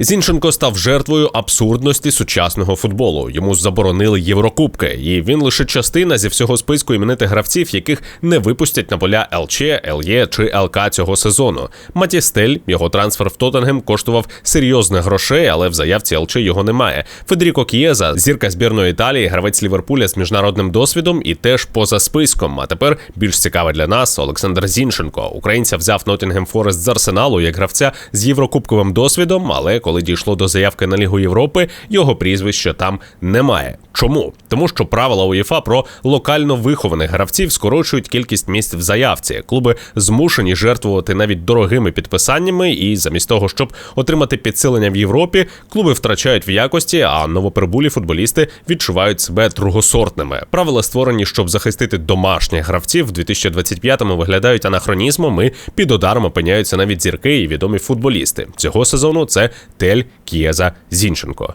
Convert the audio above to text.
Зінченко став жертвою абсурдності сучасного футболу. Йому заборонили Єврокубки, і він лише частина зі всього списку іменитих гравців, яких не випустять на поля ЛЧ, ЛЄ чи ЛК цього сезону. Матістель, його трансфер в Тоттенгем коштував серйозних грошей, але в заявці ЛЧ його немає. Федеріко К'єза, зірка збірної Італії, гравець Ліверпуля з міжнародним досвідом і теж поза списком. А тепер більш цікаве для нас Олександр Зінченко. Українця взяв Ноттінгем Форест з Арсеналу як гравця з єврокубковим досвідом, але коли дійшло до заявки на Лігу Європи, його прізвища там немає. Чому? Тому що правила УЄФА про локально вихованих гравців скорочують кількість місць в заявці. Клуби змушені жертвувати навіть дорогими підписаннями, і замість того, щоб отримати підсилення в Європі, клуби втрачають в якості, а новоприбулі футболісти відчувають себе другосортними. Правила створені, щоб захистити домашніх гравців. В 2025-му виглядають анахронізмом. і під ударом опиняються навіть зірки і відомі футболісти. Цього сезону це Тель Кієза Зінченко.